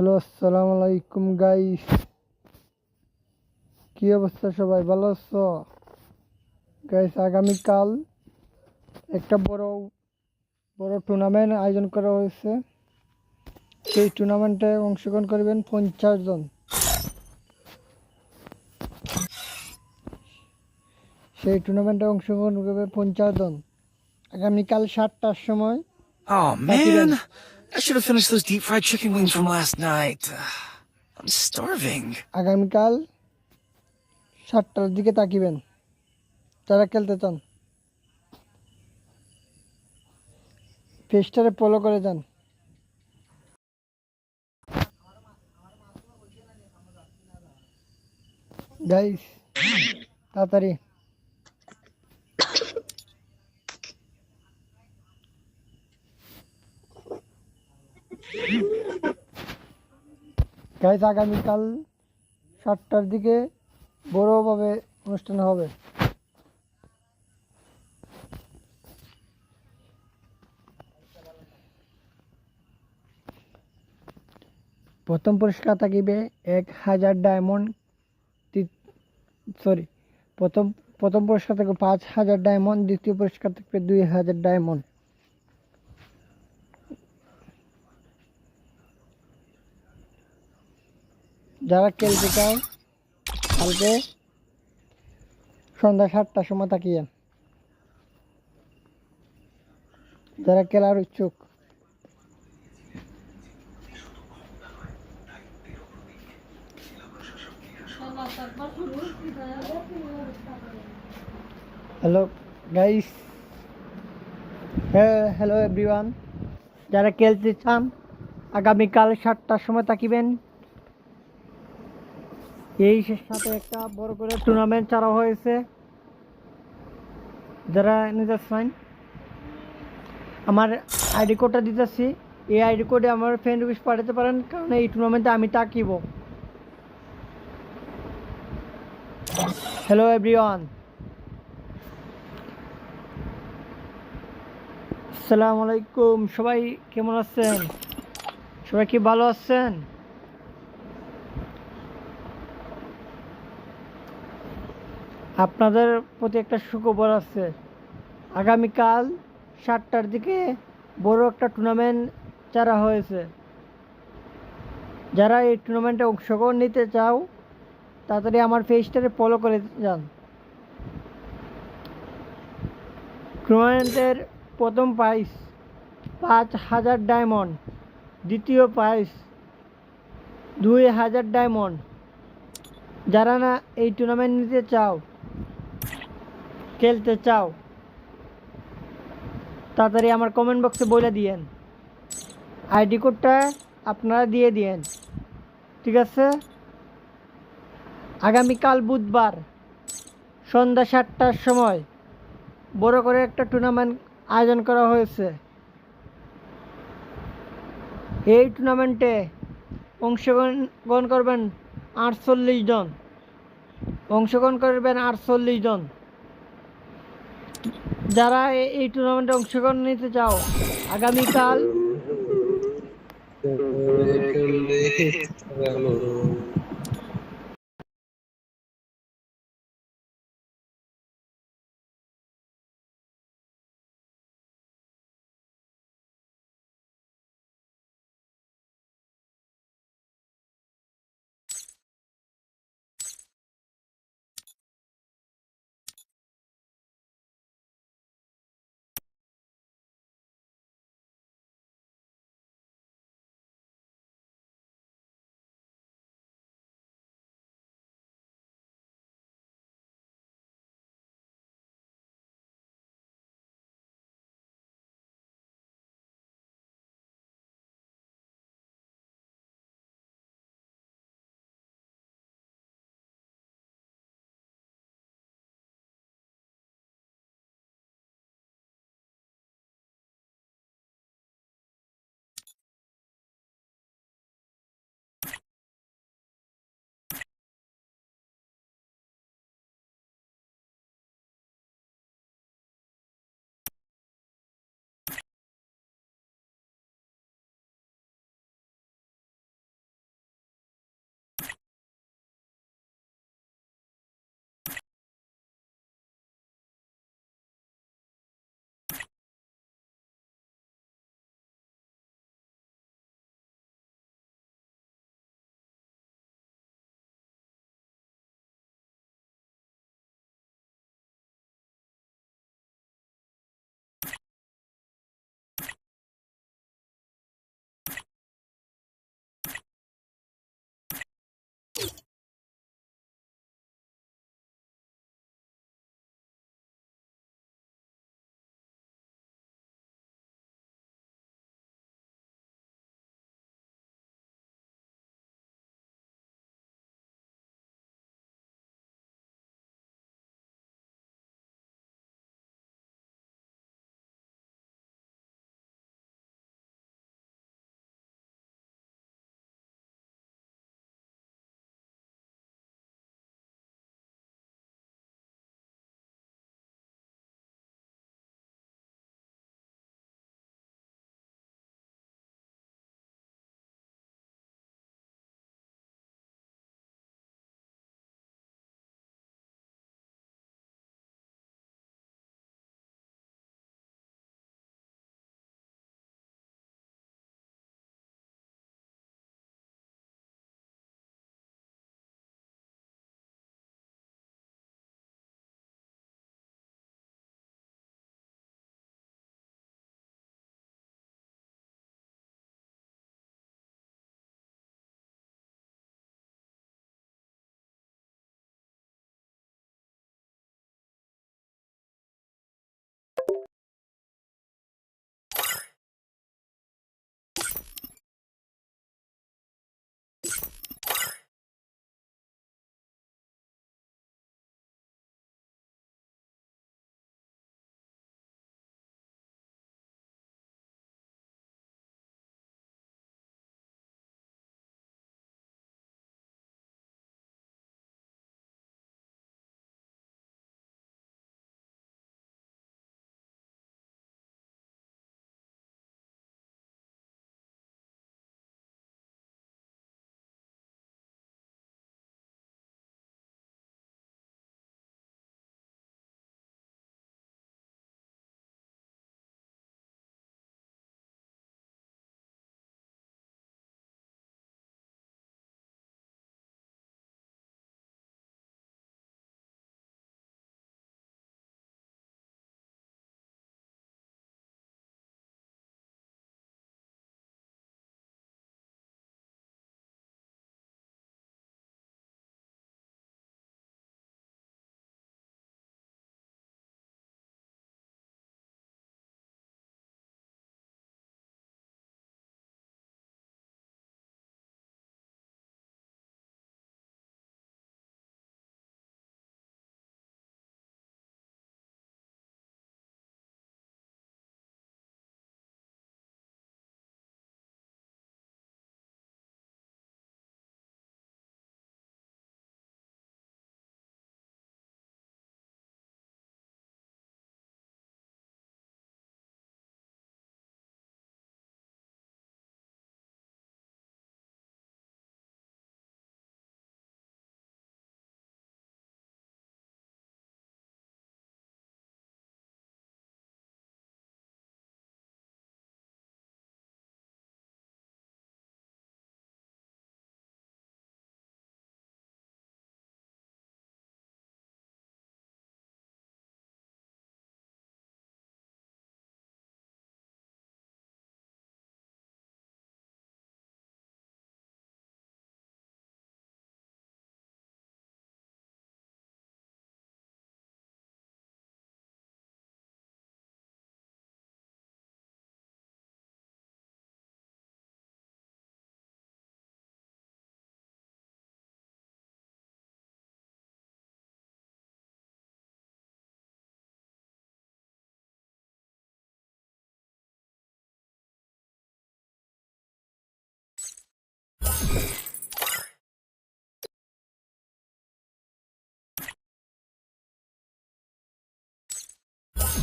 Hello আসসালামু আলাইকুম guys কি অবস্থা সবাই ভালো আছো? গাইস আগামীকাল একটা বড় বড় টুর্নামেন্ট আয়োজন করা হয়েছে। সেই টুর্নামেন্টে অংশগ্রহণ করবেন পঞ্চাশ জন। সেই টুর্নামেন্টে অংশগ্রহণ করবে পঞ্চাশ জন। আগামীকাল সাতটার সময়। Oh. I should have finished those deep fried chicken wings from last night. I'm starving. আগামীকাল সাতটার দিকে তাকিবেন যারা খেলতে চান পেজটারে ফলো করে যান গাইস তাড়াতাড়ি গাইস আগামীকাল সাতটার দিকে বড়োভাবে অনুষ্ঠান হবে। প্রথম পুরস্কার থাকিবে এক হাজার ডায়মন্ড সরি প্রথম প্রথম পুরস্কার থাকবে পাঁচ হাজার ডায়মন্ড, দ্বিতীয় পুরস্কার থাকবে দুই হাজার ডায়মন্ড। যারা খেলতে চাও কালকে সন্ধ্যা সাতটার সময় তাকিয়ে। যারা খেলার ইচ্ছুক। হ্যালো গাইস হ্যাঁ হ্যালো এভরিওয়ান যারা খেলতে চান, আগামীকাল সাতটার সময় তাকিবেন। এই সাথে একটা বড় করে টুর্নামেন্ট চালা হয়েছে। যারা নিতে চান আমার আইডি কোডটা দিতেছি। এই আইডি কোডে আমার ফ্রেন্ড রিকোয়েস্ট পাঠাতে পারেন, কারণ এই টুর্নামেন্টে আমি তাকিব। হ্যালো এভরিওয়ান আসসালামু আলাইকুম সবাই কেমন আছেন? সবাই কি ভালো আছেন? আপনাদের প্রতি একটা সুখবর আছে। আগামীকাল সাতটার দিকে বড় একটা টুর্নামেন্ট চারা হয়েছে। যারা এই টুর্নামেন্টে অংশগ্রহণ নিতে চাও, তাড়াতাড়ি আমার পেজটাকে ফলো করে যান। টুর্নামেন্টের প্রথম প্রাইজ পাঁচ হাজার ডায়মন্ড দ্বিতীয় প্রাইজ দুই হাজার ডায়মন্ড যারা না এই টুর্নামেন্ট নিতে চাও খেলতে চাও, তাড়াতাড়ি আমার কমেন্ট বক্সে বলে দিয়েন। আইডি কোডটা আপনারা দিয়ে দিয়েন, ঠিক আছে? আগামীকাল বুধবার সন্ধ্যা সাতটার সময় বড় করে একটা টুর্নামেন্ট আয়োজন করা হয়েছে। এই টুর্নামেন্টে অংশগ্রহণ করবেন আটচল্লিশ জন। অংশগ্রহণ করবেন আটচল্লিশ জন। যারা এই টুর্নামেন্টে অংশগ্রহণ নিতে চাও আগামীকাল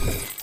you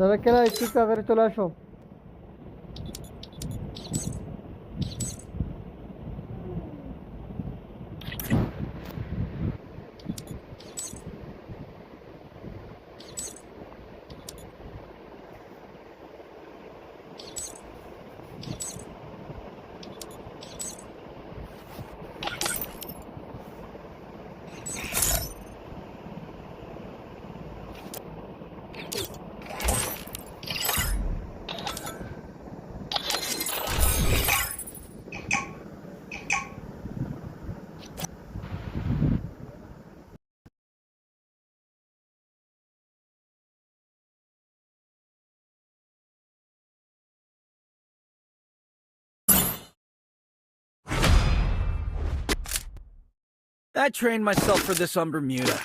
তাহলে খেলা একটু তাড়াতাড়ি চলে আসো? I trained myself for this on Bermuda.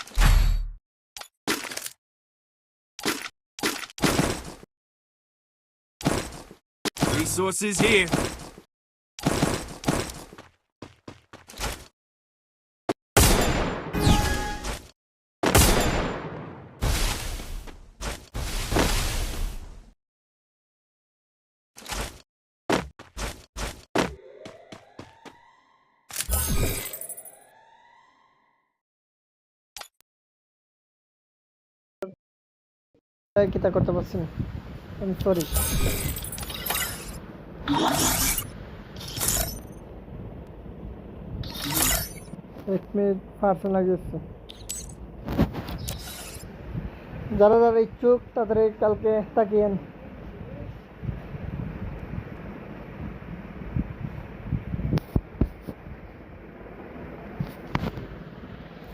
Resources here. কিতা করতে পারছি না? সরি এক মিনিট পার্সেন্ট লাগিয়েছে যারা যারা ইচ্ছুক, তাদের কালকে তাকিয়েন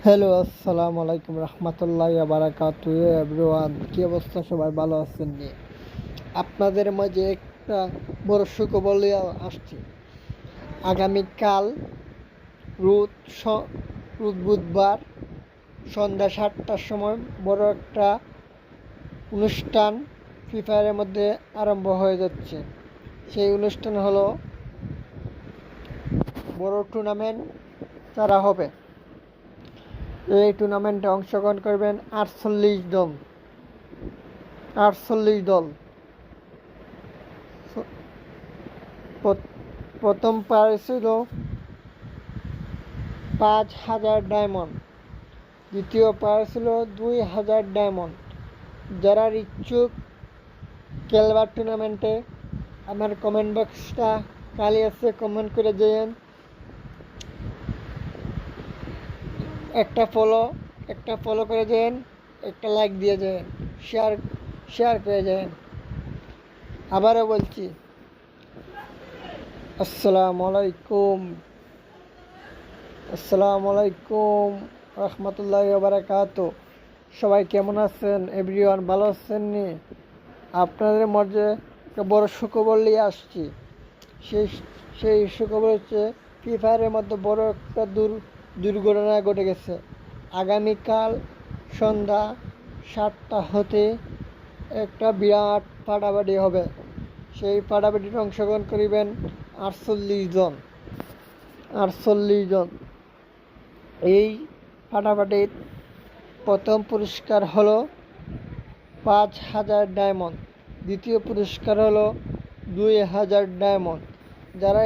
হ্যালো, আসসালামু আলাইকুম রহমতুল্লাহ বারাকাতু এভরিওয়ান। কি অবস্থা? সবাই ভালো আছেন নিয়ে আপনাদের মাঝে একটা বড় সুখবর আসছি। আগামীকাল রোদ রোদ বুধবার সন্ধ্যা সাতটার সময় বড় একটা অনুষ্ঠান ফ্রি ফায়ারের মধ্যে আরম্ভ হয়ে যাচ্ছে। সেই অনুষ্ঠান হলো বড় টুর্নামেন্ট তারা হবে। এই টুর্নামেন্টে অংশগ্রহণ করবেন আটচল্লিশ দল। আটচল্লিশ দল। প্রথম প্রাইজ ছিল পাঁচ হাজার ডায়মন্ড। দ্বিতীয় প্রাইজ ছিল দুই হাজার ডায়মন্ড। যারা ইচ্ছুক খেলবার টুর্নামেন্টে আমার কমেন্ট বক্সটা খালি আছে কমেন্ট করে যেয়েন একটা ফলো একটা ফলো করে দেন, একটা লাইক দিয়ে দেন শেয়ার শেয়ার করে দেন। আবারও বলছি, আসসালামু আলাইকুম আসসালামু আলাইকুম, রহমতুল্লাহ বারাকাত। সবাই কেমন আছেন? এভরিওয়ান ভালো আছেন নি? আপনাদের মধ্যে একটা বড় সুখবর নিয়ে আসছি। সেই সেই সুখবর হচ্ছে ফ্রি ফায়ারের মধ্যে বড় একটা দুর দুর্ঘটনা ঘটে গেছে। আগামীকাল সন্ধ্যা সাতটা হতে একটা বিরাট ফাটাফাটি হবে। সেই ফাটাফাটিতে অংশগ্রহণ করিবেন আটচল্লিশ জন। আটচল্লিশ জন। এই ফাটাফাটির প্রথম পুরস্কার হলো পাঁচ হাজার ডায়মন্ড। দ্বিতীয় পুরস্কার হলো দুই হাজার ডায়মন্ড। যারা